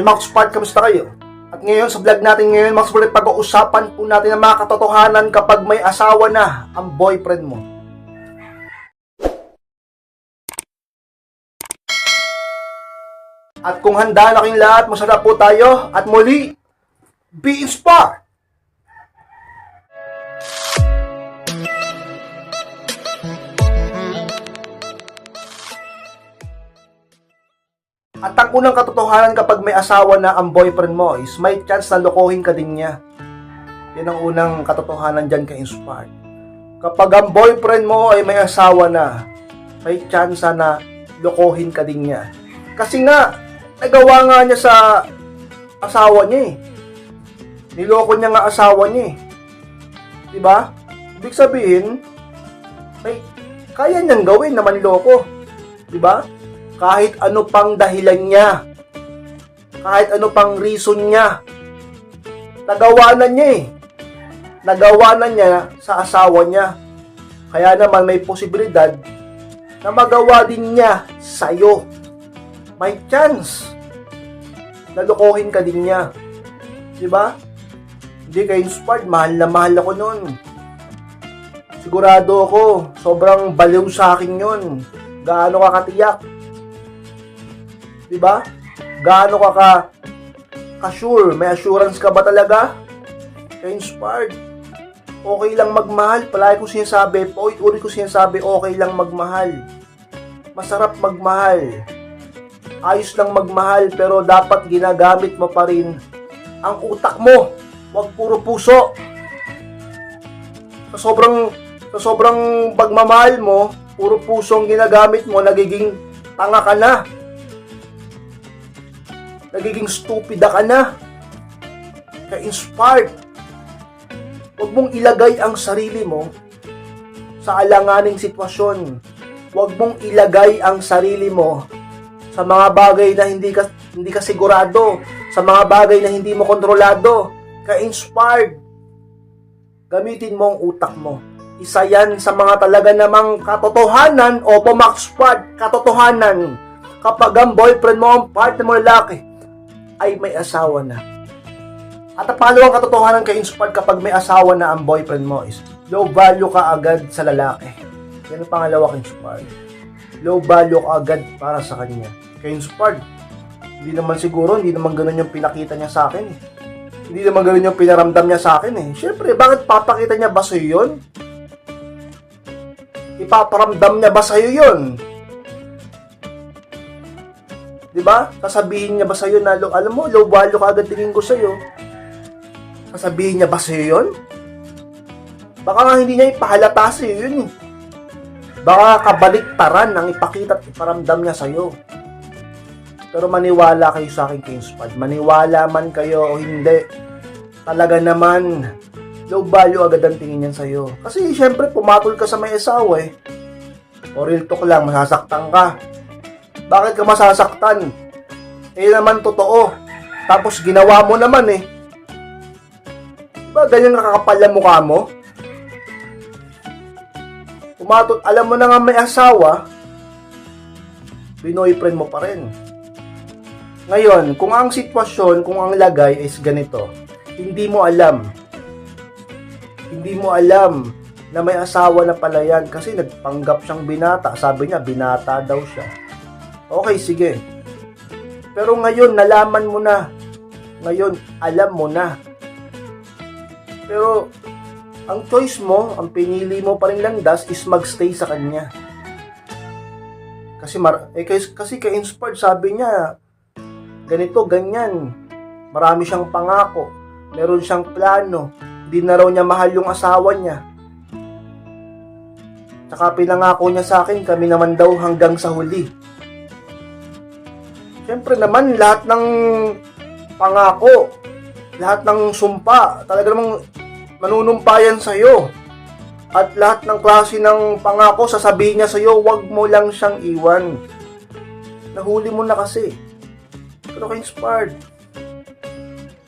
Hey Max Park, kamusta kayo? At ngayon sa vlog natin ngayon, Max Park, pag-uusapan po natin ang mga katotohanan kapag may asawa na ang boyfriend mo. At kung handa na kayong lahat, masarap po tayo. At muli, be inspired! At ang unang katotohanan kapag may asawa na ang boyfriend mo is may chance na lokohin ka din niya. Yan ang unang katotohanan dyan ka inspired. Kapag ang boyfriend mo ay may asawa na, may chance na lokohin ka din niya. Kasi nga, nagawa nga niya sa asawa niya eh. Niloko niya nga asawa niya eh. Diba? Ibig sabihin, may kaya niyang gawin na manloko. Diba? Kahit ano pang dahilan niya. Kahit ano pang reason niya. Nagawa na niya eh. Nagawa na niya sa asawa niya. Kaya naman may posibilidad na magawa din niya sa'yo. May chance na lokohin ka din niya. Di ba? Hindi ka inspired. Mahal na mahal ako nun. Sigurado ako, sobrang baliw sa akin yun. Gaano ka katiyak. Di ba? Gaano ka ka ka-sure? May assurance ka ba talaga? Ka-inspired. Okay lang magmahal. Palagi ko sinasabi, paulit-ulit ko sinasabi, okay lang magmahal. Masarap magmahal. Ayos lang magmahal, pero dapat ginagamit mo pa rin ang utak mo. Huwag puro puso. Sa sobrang sa sobrang pagmamahal mo, puro puso ang ginagamit mo, nagiging tanga ka na. Nagiging stupida ka na. Ka-inspired. Huwag mong ilagay ang sarili mo sa alanganing sitwasyon. Huwag mong ilagay ang sarili mo sa mga bagay na hindi ka hindi ka sigurado, sa mga bagay na hindi mo kontrolado. Ka-inspired. Gamitin mo ang utak mo. Isa yan sa mga talaga namang katotohanan o pumakspad katotohanan kapag ang boyfriend mo, ang partner mo lalaki, ay may asawa na. At ang pangalawang katotohanan kay inspired kapag may asawa na ang boyfriend mo is low value ka agad sa lalaki. Yan ang pangalawa kay inspired. Low value ka agad para sa kanya. Kay inspired, hindi naman siguro, hindi naman ganun yung pinakita niya sa akin eh. Hindi naman ganun yung pinaramdam niya sa akin eh. Siyempre, bakit papakita niya ba sa'yo yun? Ipaparamdam niya ba sa'yo yun? Di ba? Sasabihin niya ba sa'yo na, lo- alam mo, low value ka agad tingin ko sa'yo. Sasabihin niya ba sa'yo yun? Baka nga hindi niya ipahalata sa'yo yun eh. Baka kabaliktaran ang ipakita at iparamdam niya sa'yo. Pero maniwala kayo sa akin, Kingspad. Maniwala man kayo o hindi. Talaga naman, low value agad ang tingin yan sa'yo. Kasi syempre, pumatol ka sa may asawa eh. O real talk lang, masasaktan ka. Bakit ka masasaktan? Eh naman totoo. Tapos ginawa mo naman eh. Diba ganyan nakakapal ang mukha mo? Pumatol, alam mo na nga may asawa, binoyfriend mo pa rin. Ngayon, kung ang sitwasyon, kung ang lagay is ganito, hindi mo alam. Hindi mo alam na may asawa na pala yan kasi nagpanggap siyang binata. Sabi niya, binata daw siya. Okay, sige. Pero ngayon, nalaman mo na. Ngayon, alam mo na. Pero, ang choice mo, ang pinili mo pa rin landas is magstay sa kanya. Kasi, mar eh, kasi, kasi ka-inspired, sabi niya, ganito, ganyan. Marami siyang pangako. Meron siyang plano. Hindi na raw niya mahal yung asawa niya. Tsaka pinangako niya sa akin, kami naman daw hanggang sa huli. Siyempre naman, lahat ng pangako, lahat ng sumpa, talaga namang manunumpayan sa'yo. At lahat ng klase ng pangako, sasabihin niya sa'yo, wag mo lang siyang iwan. Nahuli mo na kasi. Pero ka-inspired.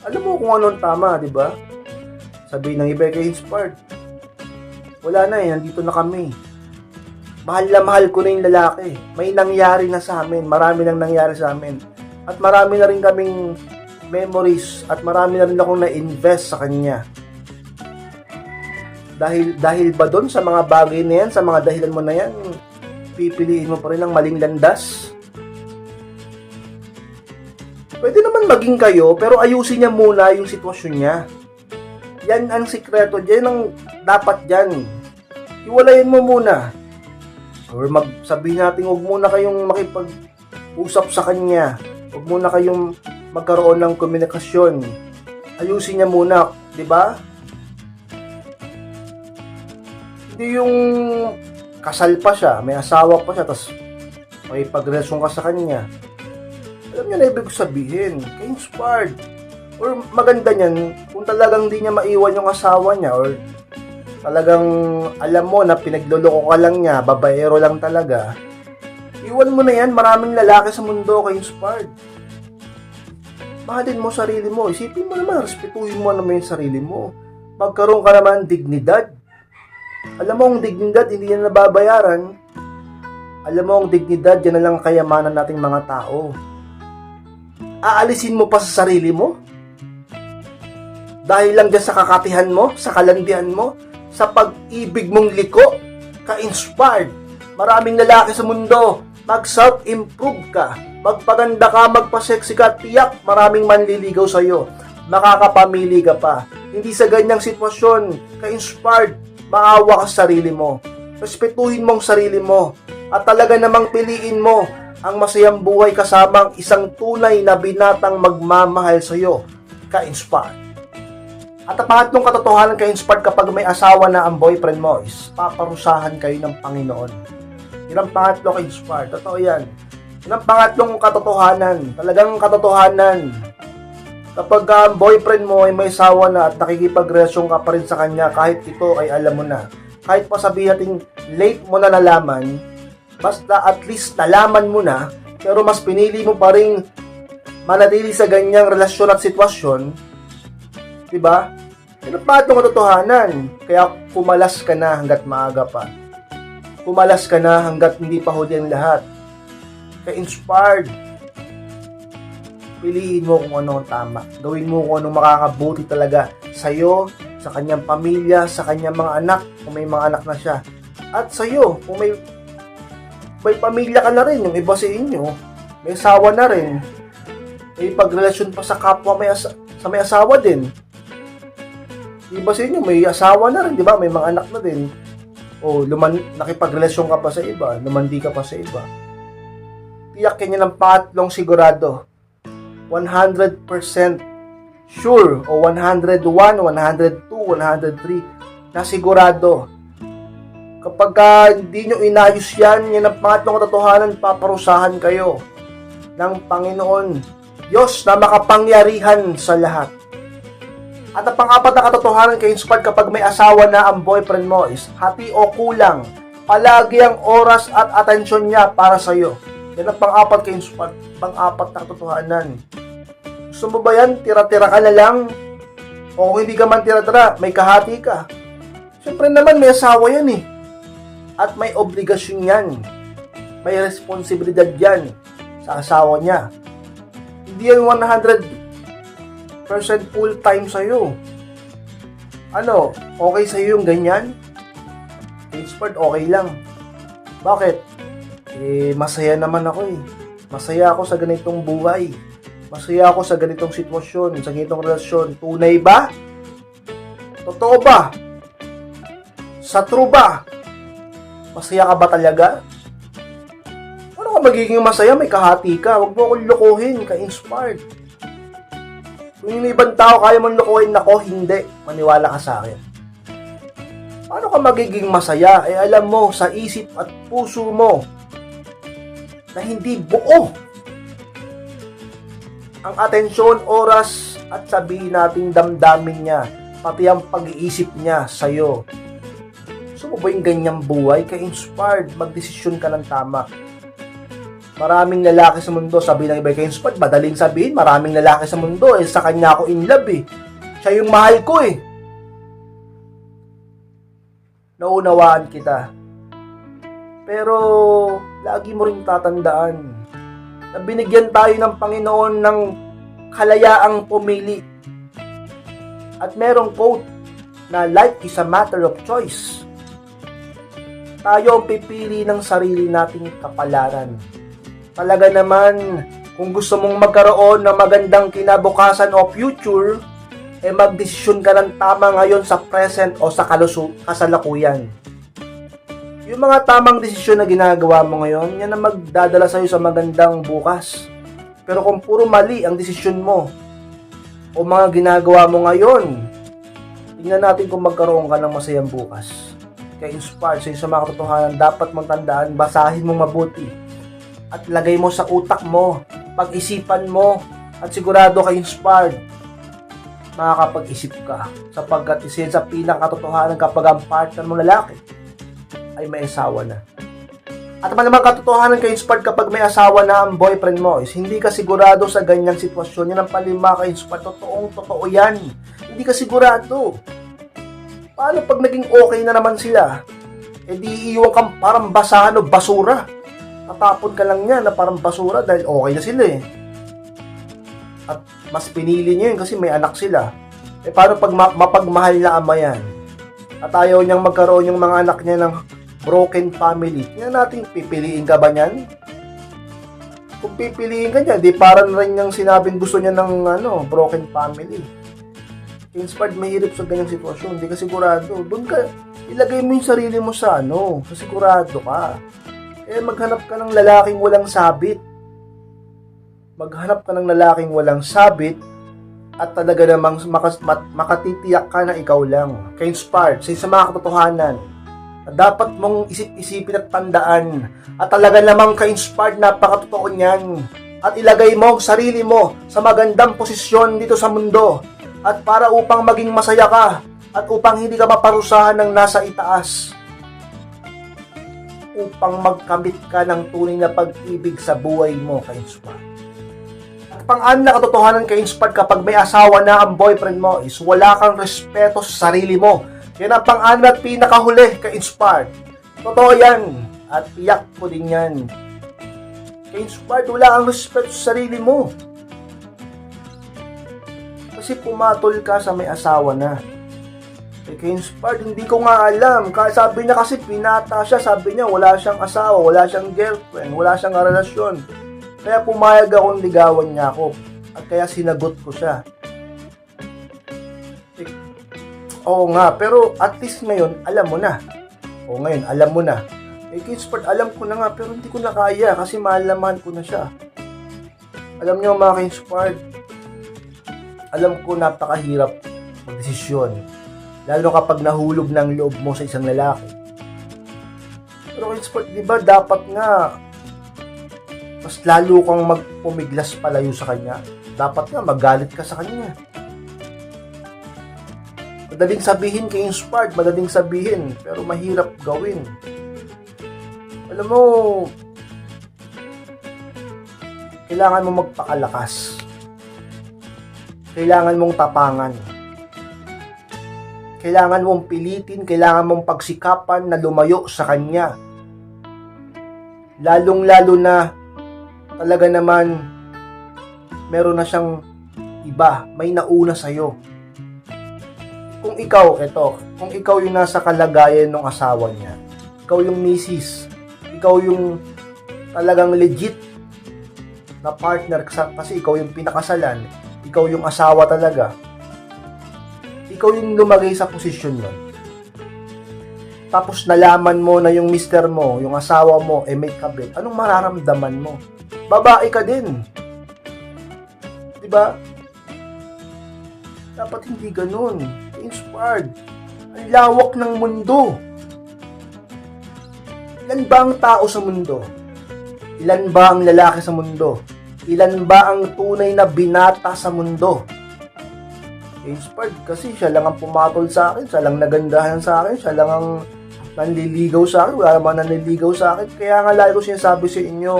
Alam mo kung anong tama, di ba? Sabi ng iba kay inspired. Wala na eh, nandito na kami. Mahal na mahal ko na yung lalaki. May nangyari na sa amin. Marami nang nangyari sa amin. At marami na rin kaming memories at marami na rin akong na-invest sa kanya. Dahil dahil ba doon sa mga bagay na yan, sa mga dahilan mo na yan, pipiliin mo pa rin ang maling landas? Pwede naman maging kayo, pero ayusin niya muna yung sitwasyon niya. Yan ang sikreto, yan ang dapat dyan. Iwalayin mo muna. Or magsabihin natin, huwag muna kayong makipag-usap sa kanya. Huwag muna kayong magkaroon ng komunikasyon. Ayusin niya muna, di ba? Hindi yung kasal pa siya, may asawa pa siya, tapos may pagrelasyon ka sa kanya. Alam niyo na ibig sabihin, ka-inspired. Or maganda niyan, kung talagang di niya maiwan yung asawa niya, or talagang alam mo na pinagloloko ka lang niya, babaero lang talaga, iwan mo na yan, maraming lalaki sa mundo ka-inspired. Mahalin mo sarili mo. Isipin mo naman, respetuhin mo naman yung sarili mo. Magkaroon ka naman dignidad. Alam mo, ang dignidad, hindi yan nababayaran. Alam mo, ang dignidad, yan na lang ang kayamanan nating mga tao. Aalisin mo pa sa sarili mo? Dahil lang dyan sa kakatihan mo, sa kalandian mo, sa pag-ibig mong liko, ka-inspired. Maraming lalaki sa mundo, mag-self-improve ka, magpaganda ka, magpa-sexy ka, tiyak maraming manliligaw sa'yo. Makakapamili ka pa. Hindi sa ganyang sitwasyon, ka-inspired, maawa ka sa sarili mo. Respetuhin mo ang sarili mo. At talaga namang piliin mo ang masayang buhay kasama ang isang tunay na binatang magmamahal sa'yo. Ka-inspired. At ang pangatlong katotohanan ka-inspired kapag may asawa na ang boyfriend mo is paparusahan kayo ng Panginoon. Yun ang pangatlo ka-inspired. Totoo yan. Yun ang pangatlong katotohanan. Talagang katotohanan. Kapag ang boyfriend mo ay may asawa na at nakikipagrelasyon ka pa rin sa kanya kahit ito ay alam mo na. Kahit pa sabihin natin late mo na nalaman, basta at least nalaman mo na, pero mas pinili mo pa rin manatili sa ganyang relasyon at sitwasyon, di ba? Yun ang pangatlong katotohanan. Kaya kumalas ka na hanggat maaga pa. Kumalas ka na hanggat hindi pa huli ang lahat. Kaya inspired. Piliin mo kung ano ang tama. Gawin mo kung ano makakabuti talaga sa'yo, sa kanyang pamilya, sa kanyang mga anak, kung may mga anak na siya. At sa'yo, kung may may pamilya ka na rin, yung iba sa inyo, may asawa na rin, may pagrelasyon pa sa kapwa may asa- sa may asawa din. Iba sa inyo, may asawa na rin, di ba? May mga anak na din. O, luman, nakipagrelasyon ka pa sa iba, lumandi ka pa sa iba. Tiyak niya ng patlong sigurado. 100% sure o 101, 102, 103 na sigurado. Kapag ka hindi nyo inayos yan, yan ang pangatlong katotohanan, paparusahan kayo ng Panginoon. Diyos na makapangyarihan sa lahat. At ang pang-apat na katotohanan kay inspired kapag may asawa na ang boyfriend mo is hati o kulang. Palagi ang oras at atensyon niya para sa iyo. Yan ang pang-apat kay inspired. Pang-apat na katotohanan. Gusto mo ba yan? Tira-tira ka na lang? O kung hindi ka man tira-tira, may kahati ka. Siyempre naman, may asawa yan eh. At may obligasyon yan. May responsibilidad yan sa asawa niya. Hindi yan 100% full time sa'yo. Ano, okay sa'yo yung ganyan? Expert, okay lang. Bakit? Eh, masaya naman ako eh. Masaya ako sa ganitong buhay. Masaya ako sa ganitong sitwasyon, sa ganitong relasyon. Tunay ba? Totoo ba? Sa true ba? Masaya ka ba talaga? Ano ka magiging masaya? May kahati ka. Huwag mo akong lokohin. Ka-inspired. Kung yung ibang tao kaya mong lokohin ako, hindi. Maniwala ka sa akin. Paano ka magiging masaya? Eh alam mo, sa isip at puso mo, na hindi buo ang atensyon, oras, at sabihin nating damdamin niya, pati ang pag-iisip niya sa'yo. Gusto mo ba yung ganyang buhay? Ka-inspired, magdesisyon ka ng tama. Maraming lalaki sa mundo, sabi ng iba ka-inspired, madaling sabihin, maraming lalaki sa mundo, eh sa kanya ako in love eh. Siya yung mahal ko eh. Naunawaan kita. Pero, lagi mo rin tatandaan, na binigyan tayo ng Panginoon ng kalayaang pumili. At merong quote na life is a matter of choice. Tayo ang pipili ng sarili nating kapalaran. Talaga naman, kung gusto mong magkaroon ng magandang kinabukasan o future, eh magdesisyon ka ng tama ngayon sa present o sa kalusu kasalukuyan. Yung mga tamang desisyon na ginagawa mo ngayon, yan ang magdadala sa'yo sa magandang bukas. Pero kung puro mali ang desisyon mo, o mga ginagawa mo ngayon, tingnan natin kung magkaroon ka ng masayang bukas. Kaya inspired sa'yo sa mga katotohanan, dapat mong tandaan, basahin mo mabuti. At lagay mo sa utak mo, pag-isipan mo, at sigurado ka inspired makakapag-isip ka sapagkat isa sa pinakatotohanan kapag ang partner mo lalaki ay may asawa na. At naman katotohanan kay inspired kapag may asawa na ang boyfriend mo is hindi ka sigurado sa ganyang sitwasyon. Yan ang palima kay inspired. Totoong totoo yan. Hindi ka sigurado. Paano pag naging okay na naman sila? E di iiwan kang parang basahan o basura. Tatapon ka lang niya na parang basura dahil okay na sila eh. At mas pinili niya yun kasi may anak sila. Eh paano pag ma- mapagmahal na ama yan? At ayaw niyang magkaroon yung mga anak niya ng broken family. Tingnan natin, pipiliin ka ba niyan? Kung pipiliin ka niya, di parang rin niyang sinabing gusto niya ng ano, broken family. Inspired mahirap sa ganyang sitwasyon. Hindi ka sigurado. Doon ka, ilagay mo yung sarili mo sa ano, sa sigurado ka. Eh, maghanap ka ng lalaking walang sabit. Maghanap ka ng lalaking walang sabit at talaga namang makas, mat, makatitiyak ka na ikaw lang. Kaya inspired sa isa mga katotohanan na dapat mong isip-isipin at tandaan at talaga namang ka-inspired napakatotoo niyan at ilagay mo ang sarili mo sa magandang posisyon dito sa mundo at para upang maging masaya ka at upang hindi ka maparusahan ng nasa itaas upang magkamit ka ng tunay na pag-ibig sa buhay mo ka-inspired. At pang-anim na katotohanan ka-inspired kapag may asawa na ang boyfriend mo is wala kang respeto sa sarili mo. Yan ang pang-anim at pinakahuli ka-inspired. Totoo yan. At iyak ko din yan. Ka-inspired, wala kang respeto sa sarili mo. Kasi pumatol ka sa may asawa na. Eh, ka-inspired, hindi ko nga alam. Sabi niya kasi pinata siya. Sabi niya wala siyang asawa, wala siyang girlfriend, wala siyang relasyon. Kaya pumayag akong ligawan niya ako. At kaya sinagot ko siya. Eh, Oo nga, pero at least ngayon, alam mo na. O ngayon, alam mo na. Eh, Kinsport, alam ko na nga, pero hindi ko na kaya kasi malaman ko na siya. Alam niyo mga Kinsport, alam ko napakahirap magdesisyon. Lalo kapag nahulog ng loob mo sa isang lalaki. Pero Kinsport, di ba dapat nga mas lalo kang magpumiglas palayo sa kanya. Dapat nga magalit ka sa kanya. Madaling sabihin kay inspired, madaling sabihin, pero mahirap gawin. Alam mo, kailangan mo magpakalakas. Kailangan mong tapangan. Kailangan mong pilitin, kailangan mong pagsikapan na lumayo sa kanya. Lalong-lalo na talaga naman meron na siyang iba, may nauna sa'yo. Kung ikaw, eto, kung ikaw yung nasa kalagayan ng asawa niya, ikaw yung misis, ikaw yung talagang legit na partner kasi ikaw yung pinakasalan, ikaw yung asawa talaga, ikaw yung lumagay sa posisyon nun. Tapos nalaman mo na yung mister mo, yung asawa mo, eh may kabit, anong mararamdaman mo? Babae ka din. Di ba? Dapat hindi ganun. Inspired. Ang lawak ng mundo. Ilan ba ang tao sa mundo? Ilan ba ang lalaki sa mundo? Ilan ba ang tunay na binata sa mundo? Inspired kasi siya lang ang pumatol sa akin, siya lang nagandahan sa akin, siya lang ang nanliligaw sa akin, wala naman nanliligaw sa akin. Kaya nga lagi ko sinasabi sa inyo,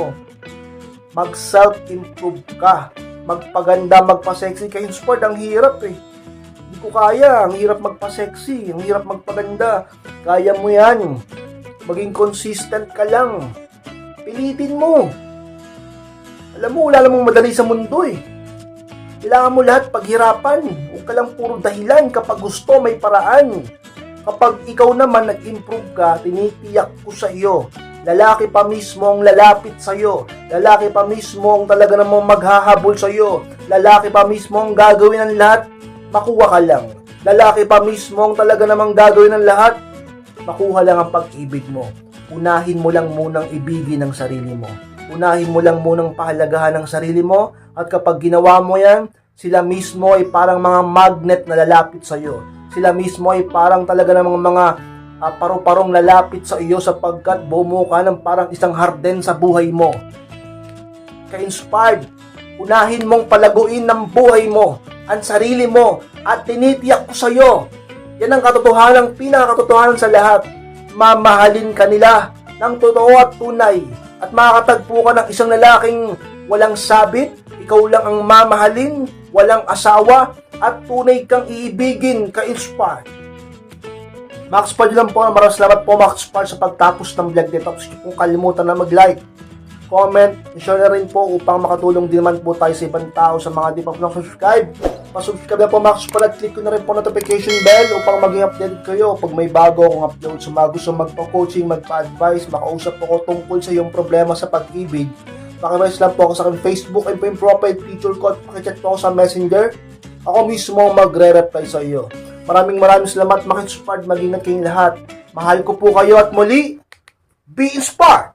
mag self-improve ka. Magpaganda, magpa-sexy ka. Inspired, ang hirap eh. Hindi ko kaya. Ang hirap magpa-sexy. Ang hirap magpaganda. Kaya mo yan. Maging consistent ka lang. Pilitin mo. Alam mo, wala namang madali sa mundo eh. Kailangan mo lahat paghirapan. Huwag ka lang puro dahilan. Kapag gusto, may paraan. Kapag ikaw naman nag-improve ka, tinitiyak ko sa iyo, lalaki pa mismo ang lalapit sa iyo. Lalaki pa mismo ang talaga namang maghahabol sa iyo. Lalaki pa mismo ang gagawin ng lahat, makuha ka lang. Lalaki pa mismo ang talaga namang gagawin ng lahat, makuha lang ang pag-ibig mo. Unahin mo lang munang ibigin ang sarili mo. Unahin mo lang munang pahalagahan ang sarili mo at kapag ginawa mo yan, sila mismo ay parang mga magnet na lalapit sa iyo. Sila mismo ay parang talaga namang mga ah, paru-parong lalapit sa iyo sapagkat bumo ka ng parang isang harden sa buhay mo. Ka-inspired, unahin mong palaguin ng buhay mo, ang sarili mo, at tinitiyak ko sa iyo. Yan ang katotohanan, pinakatotohanan sa lahat. Mamahalin ka nila ng totoo at tunay. At makakatagpo ka ng isang lalaking walang sabit, ikaw lang ang mamahalin, walang asawa, at tunay kang iibigin ka-inspired. Max Pard lang po. Maraming salamat po Max Pard sa pagtapos ng vlog nito. Tapos kung kalimutan na mag-like, comment, share na rin po upang makatulong din naman po tayo sa ibang tao sa mga di pa po subscribe. Pa-subscribe na po Max Pard at click ko na rin po notification bell upang maging updated kayo pag may bago akong upload sa mga gusto magpa-coaching, magpa-advise, makausap po ko tungkol sa iyong problema sa pag-ibig. Pakimess lang po ako sa aking Facebook and po yung profile picture ko at pakichat po ako sa messenger. Ako mismo magre-reply sa iyo. Maraming maraming salamat, Makit Spard. Mag-ingat kayong lahat. Mahal ko po kayo at muli, be inspired!